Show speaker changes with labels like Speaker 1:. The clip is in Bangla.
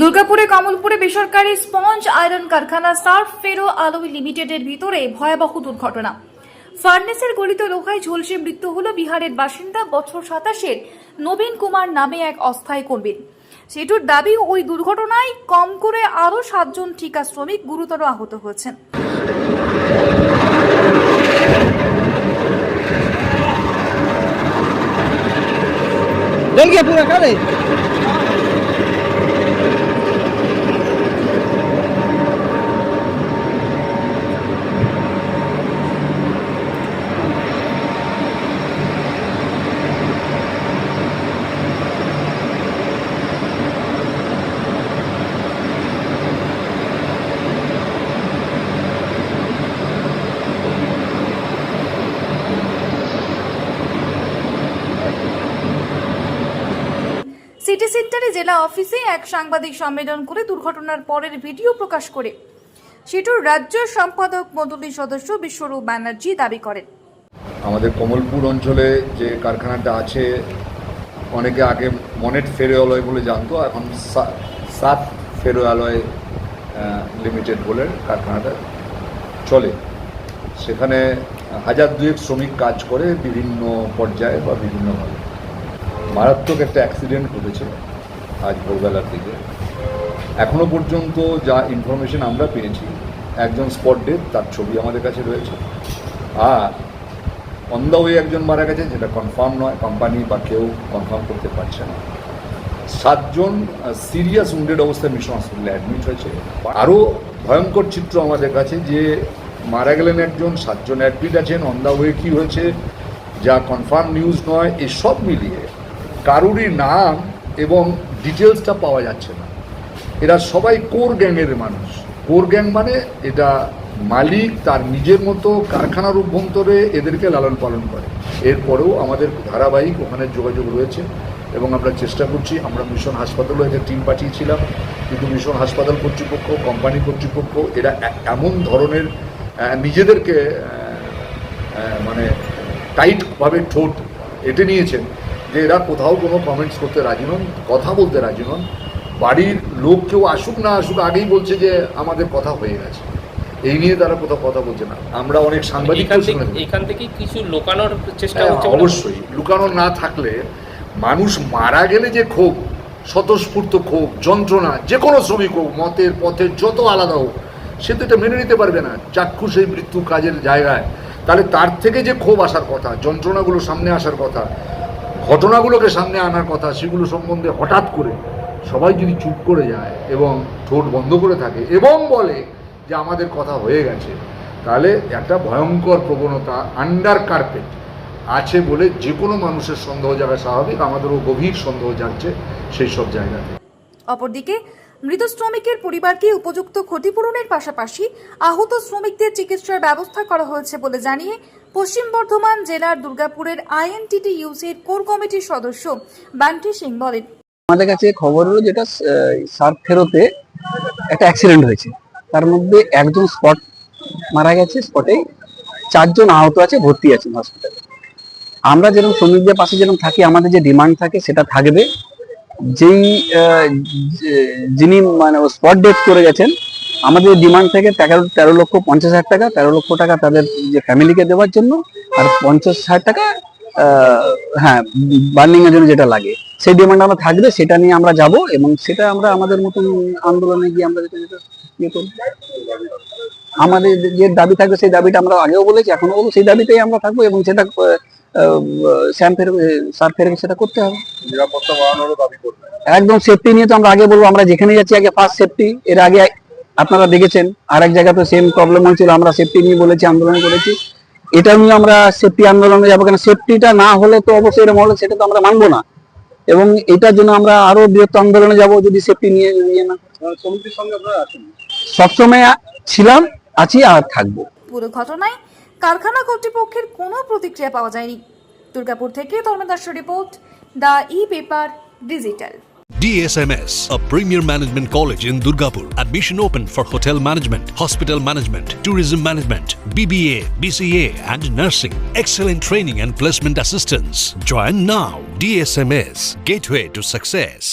Speaker 1: দুর্গাপুরে, কমলপুরে বেসরকারি স্পঞ্জ আয়রন কারখানা সার্ফ ফেরো আলোই লিমিটেডের ভিতরে ভয়াবহ দুর্ঘটনা। ফার্নেসের গলিত লোহায় ঝলসে মৃত্যু হল বিহারের বাসিন্দা বছর সাতাশের নবীন কুমার নামে এক অস্থায়ী কর্মীর। সেটুর দাবি, ওই দুর্ঘটনায় কম করে আরও সাতজন ঠিকা শ্রমিক গুরুতর আহত হয়েছেন।
Speaker 2: पूरा
Speaker 1: সিটি সেন্টারে জেলা অফিসে এক সাংবাদিক সম্মেলন করে দুর্ঘটনার পরের ভিডিও প্রকাশ করে। সেটুর রাজ্য সম্পাদক মণ্ডলীর সদস্য বিশ্বরূপ ব্যানার্জি দাবি করেন।
Speaker 3: আমাদের কমলপুর অঞ্চলে যে কারখানাটা আছে, অনেকে আগে মনেট ফেরোয়ালয় বলে জানতো, এখন সাত ফেরোয়ালয় লিমিটেড বলে কারখানাটা চলে। সেখানে হাজার দুয়েক শ্রমিক কাজ করে বিভিন্ন পর্যায়ে বা বিভিন্নভাবে মারাত্মক একটা অ্যাক্সিডেন্ট ঘটেছে আজ ভোরবেলার দিকে। এখনও পর্যন্ত যা ইনফরমেশন আমরা পেয়েছি, একজন স্পট ডেথ তার ছবি আমাদের কাছে রয়েছে। আর অন দ্য ওয়ে একজন মারা গেছে, যেটা কনফার্ম নয় কোম্পানি বা কেউ কনফার্ম করতে পারছে না। সাতজন সিরিয়াস উন্ডেড অবস্থায় মিশন হসপিটালে অ্যাডমিট হয়েছে। আরও ভয়ঙ্কর চিত্র আমাদের কাছে যে মারা গেলেন একজন, সাতজন অ্যাডমিট আছেন। অন দ্য ওয়ে কী হয়েছে, যা কনফার্ম নিউজ নয়, এসব মিলিয়ে কারুরই নাম এবং ডিটেলসটা পাওয়া যাচ্ছে না। এরা সবাই কোর গ্যাংয়ের মানুষ। কোর গ্যাং মানে এটা মালিক তার নিজের মতো কারখানার অভ্যন্তরে এদেরকে লালন পালন করে। এরপরেও আমাদের ধারাবাহিক ওখানে যোগাযোগ রয়েছে এবং আমরা চেষ্টা করছি, আমরা মিশন হাসপাতালেও একটা টিম পাঠিয়েছিলাম। কিন্তু মিশন হাসপাতাল কর্তৃপক্ষ কোম্পানি কর্তৃপক্ষ, এরা এমন ধরনের নিজেদেরকে মানে টাইটভাবে ঠোঁট এঁটে নিয়েছেন যে এরা কোথাও কোনো কমেন্টস করতে রাজি নন কথা বলতে রাজি নন বাড়ির লোক কেউ আসুক না আসুক আগেই বলছে যে আমাদের কথা হয়ে গেছে। এই নিয়ে তারা কোথাও কথা বলছে না। আমরা অনেক সাংবাদিক
Speaker 4: এখান থেকে কিছু লোকানোর চেষ্টা হচ্ছে
Speaker 3: অবশ্যই। লুকানো না থাকলে মানুষ মারা গেলে যে ক্ষোভ স্বতঃস্ফূর্ত ক্ষোভ যন্ত্রণা যে কোনো শ্রমিক হোক মতের পথের যত আলাদা হোক সে তো এটা মেনে নিতে পারবে না। চাক্ষুষ এই মৃত্যু কাজের জায়গায়। তাহলে তার থেকে যে ক্ষোভ আসার কথা যন্ত্রণাগুলো সামনে আসার কথা ঘটনাগুলোকে সামনে আনার কথা, সেগুলো সম্বন্ধে হঠাৎ করে সবাই যদি চুপ করে যায় এবং ঠোঁট বন্ধ করে থাকে এবং বলে যে আমাদের কথা হয়ে গেছে, তাহলে একটা ভয়ঙ্কর প্রবণতা আন্ডার কার্পেট আছে বলে যে কোনো মানুষের সন্দেহ জায়গা স্বাভাবিক, আমাদেরও গভীর সন্দেহ জাগছে সেই সব জায়গাতে।
Speaker 1: অপরদিকে মৃত শ্রমিকের পরিবারকে উপযুক্ত ক্ষতিপূরণের পাশাপাশি আহত শ্রমিকদের চিকিৎসার ব্যবস্থা করা হয়েছে বলে জানিয়ে পশ্চিম বর্ধমান জেলার দুর্গাপুরের আইএনটিটি ইউসির কোর কমিটির সদস্য বান্টি সিং বলেন।
Speaker 2: আমাদের কাছে খবর হলো যেটা সার্ফ ফেরোতে একটা অ্যাক্সিডেন্ট হয়েছে। তার মধ্যে একজন স্পট মারা গেছে স্পটেই চারজন আহত আছে, ভর্তি আছেন হসপিটালে আমরা যেরকম শ্রমিকদের পাশে যেরকম থাকি, আমাদের যে ডিমান্ড থাকে সেটা থাকবে। যেই যিনি মানে স্পট ডেথ করে গেছেন, আমাদের ডিমান্ড থেকে তেরো তেরো লক্ষ পঞ্চাশ হাজার টাকা, তেরো লক্ষ টাকা তাদের যে ফ্যামিলিকে দেওয়ার জন্য, আর পঞ্চাশ হাজার টাকা হ্যাঁ বার্নিং এর জন্য যেটা লাগে। সেই ডিমান্ড আমরা থাকবে, সেটা নিয়ে আমরা যাব, এবং সেটা আমরা আমাদের মতন আন্দোলনে গিয়ে আমরা যেটা যেটা ইয়ে করব। আমাদের যে দাবি থাকবে, সেই দাবিটা আমরা আগেও বলেছি এখনও বলব, সেই দাবিতেই আমরা থাকব, এবং সেটা স্যাম ফের সার সেটা করতে হবে।
Speaker 3: নিরাপত্তা বাড়ানোরও দাবি করবে।
Speaker 2: একদম সেফটি নিয়ে তো আমরা আগে বলব আমরা যেখানে যাচ্ছি আগে ফার্স্ট সেফটি এর আগে আপনারা দেখেছেন আর এক জায়গায় তো সেম প্রবলেম হয়েছিল আমরা সেফটি নিয়ে বলেছি আন্দোলন করেছি। এটা নিয়ে আমরা সেফটি আন্দোলনে যাব কেন? সেফটিটা না হলে তো অবশ্যই এরকম হলে সেটা তো আমরা মানবো না। এবং এটার জন্য আমরা আরও বৃহত্তর আন্দোলনে যাব যদি সেফটি নিয়ে নিয়ে না।
Speaker 3: সমিতির সঙ্গে আপনারা আছেন?
Speaker 2: সবসময় ছিলাম আছি আর থাকব।
Speaker 1: পুরো ঘটনায় কারখানা কর্তৃপক্ষের কোনো প্রতিক্রিয়া পাওয়া যায়নি দুর্গাপুর থেকে Dharmedas report the e paper digital
Speaker 5: DSMS, a premier management college in Durgapur. Admission open for hotel management, hospital management, tourism management, BBA, BCA, and nursing. Excellent training and placement assistance. Join now. DSMS, gateway to success.